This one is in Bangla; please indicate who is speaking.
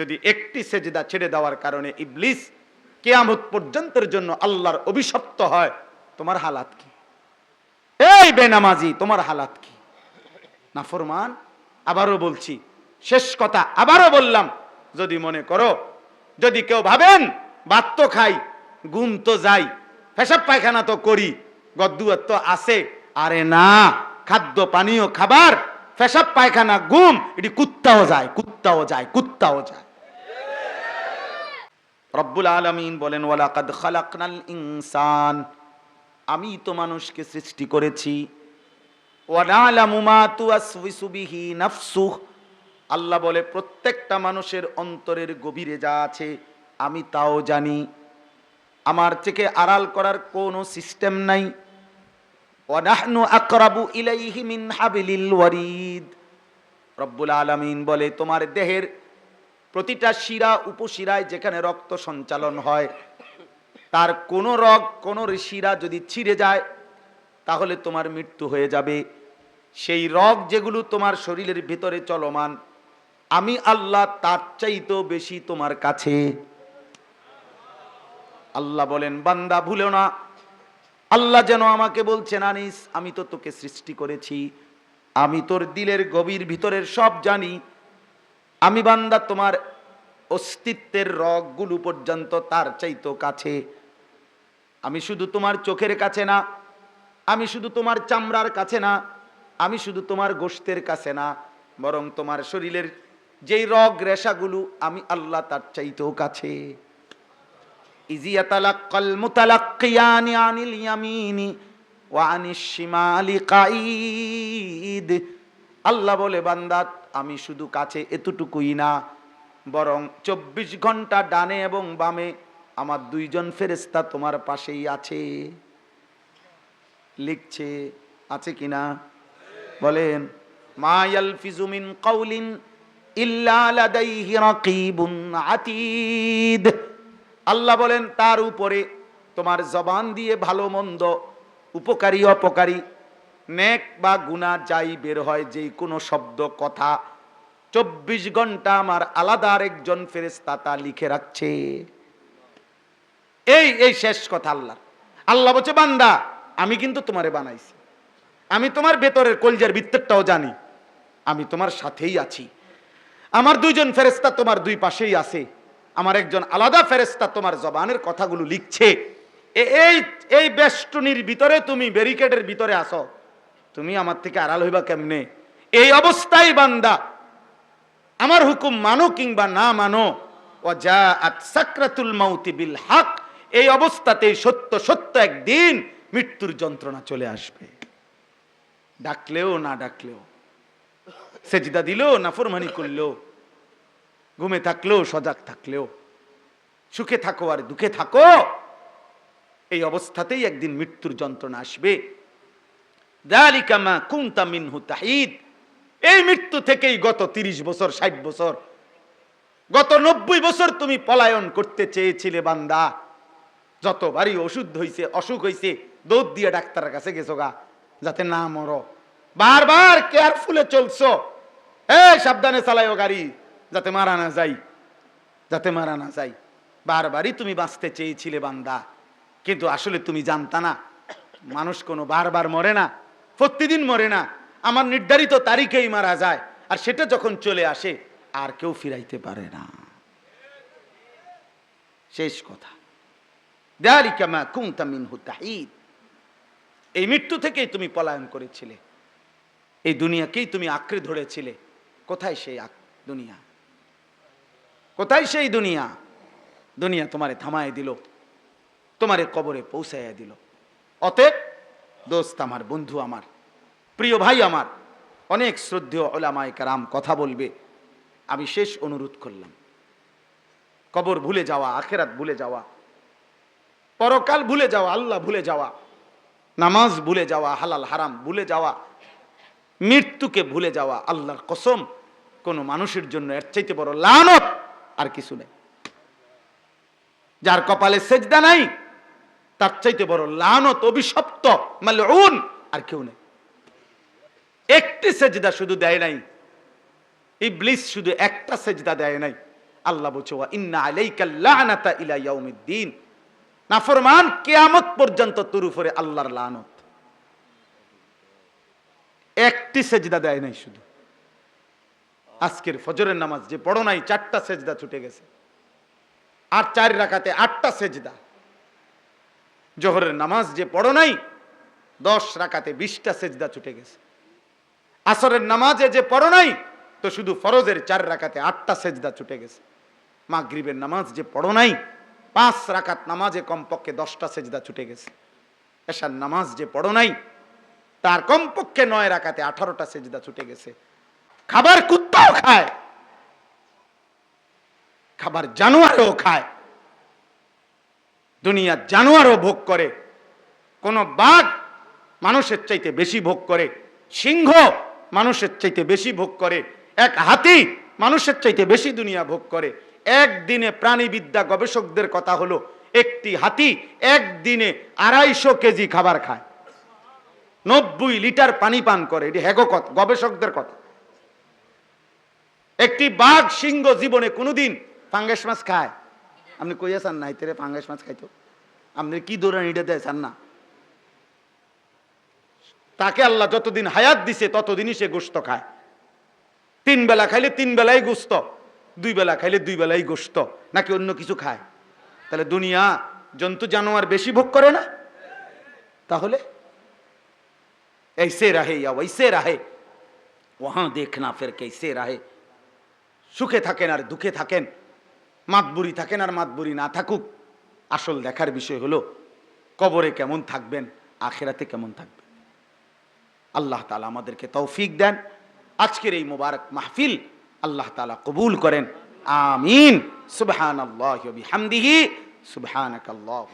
Speaker 1: যদি একটি সেজদা ছেড়ে দেওয়ার কারণে ইবলিস কেয়ামত পর্যন্তের জন্য আল্লাহর অভিশপ্ত হয়, তোমার হালাত কি? এই বেনামাজি, তোমার হালাত কি? নাফরমান আবারও বলছি, শেষ কথা আবারও বললাম, যদি মনে করো, যদি কেউ ভাবেন, ভাত তো খাই গুম তো যাই, পেশাব পায়খানা তো করি গদ্দুয়ার তো আছে, আরে না, খাদ্য, পানীয়, খাবার, পেশাব, পায়খানা গুম এটি কুত্তাও যায় কুত্তাও যায় কুত্তাও যায়। রব্বুল আলমিন বলেন, ওয়ালাকাদ খালাকনাল ইনসান। আমি তো মানুষকে সৃষ্টি করেছি। নাফসুহ। আল্লাহ বলে, প্রত্যেকটা মানুষের অন্তরের গভীরে যা আছে, আমি তাও জানি। আমার থেকে আড়াল করার কোনো সিস্টেম নাই। ওয়ানাহনু আকরাবু ইলাইহি মিন হাবিলিল ওয়ারিদ। রব্বুল আলামিন বলে, তোমার দেহের প্রতিটা শিরা উপশিরায় যেখানে রক্ত সঞ্চালন হয়, তার কোনো রগ, কোনো শিরা যদি ছিঁড়ে যায়, তাহলে তোমার মৃত্যু হয়ে যাবে। সেই রগ যেগুলো তোমার শরীরের ভিতরে চলমান, আমি আল্লাহ তার চাইতেও বেশি তোমার কাছে। আল্লাহ বলেন, বান্দা ভুলো না। আল্লাহ যেন আমাকে বলছেন, আনিস, আমি তো তোকে সৃষ্টি করেছি। আমি তোর দিলের গভীর ভিতরের সব জানি। আমি বান্দা, তোমার অস্তিত্বের রগগুলো পর্যন্ত তার চাইতো কাছে। আমি শুধু তোমার চোখের কাছে না, আমি শুধু তোমার চামড়ার কাছে না, আমি শুধু তোমার গোষ্ঠের কাছে না, বরং তোমার শরীরের যেই রগ রেশাগুলো আমি আল্লাহ তার চাইতেও কাছে। ওয়া আল্লাহ বলে, বান্দা আমি শুধু কাছে এতটুকুই না, বরং চব্বিশ ঘণ্টা ডানে এবং বামে আমার দুইজন ফেরেস্তা তোমার পাশেই আছে। লিখছে, আছে কিনা বলেন, মা ইয়ালফিজু মিন কাউলিন ইল্লা লাদাইহি রাকিবুন আল্লাহ বলেন, তার উপরে তোমার জবান দিয়ে ভালো মন্দ, উপকারী, অপকারী নেক বা গুনাহ যাই বের হয়, যেই কোনো শব্দ, কথা, চব্বিশ ঘণ্টা আমার আলাদা আরেকজন ফেরেস্তা তা লিখে রাখছে। এই এই শেষ কথা আল্লাহ আল্লাহ বলছে, বান্দা, আমি কিন্তু তোমারে বানাইছি। আমি তোমার ভেতরের কলজের ভিতরটাও জানি। আমি তোমার সাথেই আছি। আমার দুইজন ফেরেস্তা তোমার দুই পাশেই আছে। আমার একজন আলাদা ফেরেস্তা তোমার জবানের কথাগুলো লিখছে। এই এই বেষ্টনীর ভিতরে তুমি ব্যারিকেডের ভিতরে আসো তুমি আমার থেকে আড়াল হইবা কেমনে? এই অবস্থায় বান্দা, আমার হুকুম মানো কিংবা না মানো ও যা সাকরাতুল মাউতি বিল হক, এই অবস্থাতে সত্য সত্য একদিন মৃত্যুর যন্ত্রণা চলে আসবে। ডাকলেও না ডাকলেও, সেজিদা দিলেও না ফরমানি করলেও, ঘুমে থাকলেও সজাগ থাকলেও, সুখে থাকো আর দুঃখে থাকো, এই অবস্থাতেই একদিন মৃত্যুর যন্ত্রণা আসবে। দালিকা মা কুনতা মিনহু তাহিদ। এই মৃত্যু থেকেই গত তিরিশ বছর, ষাট বছর, গত নব্বই বছর তুমি পলায়ন করতে চেয়েছিলে বান্দা। যতবারই ওষুধ হইছে, অসুখ হইছে, দৌড় দিয়ে ডাক্তারের কাছে গেছো গা, যাতে না মরো। বারবার কেয়ারফুলে চলছো। এ সাবধানে চালাইও গাড়ি, যাতে মারা না যাই, যাতে মারা না যাই। বারবারই তুমি বাঁচতে চেয়েছিলে বান্দা। কিন্তু আসলে তুমি জানতা না, মানুষ কোনো বারবার মরে না। প্রতিদিন মরে না। আমার নির্ধারিত তারিখেই মারা যায়। আর সেটা যখন চলে আসে, আর কেউ ফিরাইতে পারে না। শেষ কথা। এই মৃত্যু থেকেই তুমি পলায়ন করেছিলে। এই দুনিয়াকেই তুমি আঁকড়ে ধরেছিলে। কোথায় সেই দুনিয়া? কোথায় সেই দুনিয়া? দুনিয়া তোমারে থামায় দিল। তোমারে কবরে পৌঁছাইয়া দিল। অতএব দোস্ত আমার, বন্ধু আমার, প্রিয় ভাই আমার, অনেক শ্রদ্ধেয় ওলামায় কারাম কথা বলবে। আমি শেষ অনুরোধ করলাম। কবর ভুলে যাওয়া, আখেরাত ভুলে যাওয়া, পরকাল ভুলে যাওয়া, আল্লাহ ভুলে যাওয়া, নামাজ ভুলে যাওয়া, হালাল হারাম ভুলে যাওয়া, মৃত্যুকে ভুলে যাওয়া, আল্লাহর কসম, কোনো মানুষের জন্য এর চাইতে বড় লানত আর কিছু নেই। যার কপালে সেজদা নাই তার চাইতে বড় লানত, অভিশপ্ত, মালউন, আর কেউ নেই। একটি সেজদা শুধু দেয় নাই। ইবলিস শুধু একটা সেজদা দেয় নাই। আল্লাহ বলছে, ওয়া ইন্না আলাইকা লানাতা ইলা ইয়াউমিদ্দিন। নাফরমান কিয়ামত পর্যন্ত তোর উপরে আল্লাহর লানত। একটি সেজদা দেয় নাই শুধু। আজকের ফজরের নামাজ যে পড়ো নাই, চারটা সেজদা ছুটে গেছে। আর চার রাখাতে আটটা সেজদা। জোহরের নামাজ যে পড়ো নাই, দশ রাখাতে বিশটা সেজদা ছুটে গেছে। আসরের নামাজে যে পড়ো নাই, তো শুধু ফরজের চার রাকাতে আটটা সেজদা ছুটে গেছে। মাগরিবের নামাজ যে পড়ো নাই, পাঁচ রাকাত নামাজে কমপক্ষে দশটা সেজদা ছুটে গেছে। এসার নামাজ যে পড়ো নাই, তার কমপক্ষে নয় রাকাতে আঠারোটা সেজদা ছুটে গেছে। খাবার কুত্তাও খায়, খাবার জানোয়ারও খায়। দুনিয়ার জানোয়ারও ভোগ করে। কোন বাঘ মানুষের চাইতে বেশি ভোগ করে। সিংহ মানুষের চাইতে বেশি ভোগ করে। এক হাতি মানুষের চাইতে বেশি দুনিয়া ভোগ করে। একদিনে প্রাণীবিদ্যা গবেষকদের কথা হলো, একটি হাতি একদিনে আড়াইশো কেজি খাবার খায়। নব্বই লিটার পানি পান করে, এটি হ্যাগো কথা, গবেষকদের কথা। একটি বাঘ সিংহ জীবনে কোনোদিন ফাঙ্গাস মাছ খায়। আপনি কইয়া চান না হাইতে ফাঙ্গাস মাছ খাইতো আপনি কি দৌড়ান এটা দেয় চান না তাকে আল্লাহ যতদিন হায়াত দিছে ততদিনই সে গোস্ত খায় তিন বেলা খাইলে তিন বেলাই গোস্ত দুই বেলা খাইলে দুই বেলাই গোস্ত নাকি অন্য কিছু খায় তাহলে দুনিয়া জন্তু জানোয়ার বেশি ভোগ করে না তাহলে ऐसे रहे या वैसे रहे वहां देखना फिर कैसे रहे সুখে থাকেন আর দুঃখে থাকেন মাতবুরি থাকেন আর মাতবুরি না থাকুক। আসল দেখার বিষয় হলো, কবরে কেমন থাকবেন, আখেরাতে কেমন থাকবেন। আল্লাহ তালা আমাদেরকে তৌফিক দেন। আজকের এই মোবারক মাহফিল আল্লাহ তালা কবুল করেন। আমিন। সুবহান আল্লাহ হামদিহি আল্লাহ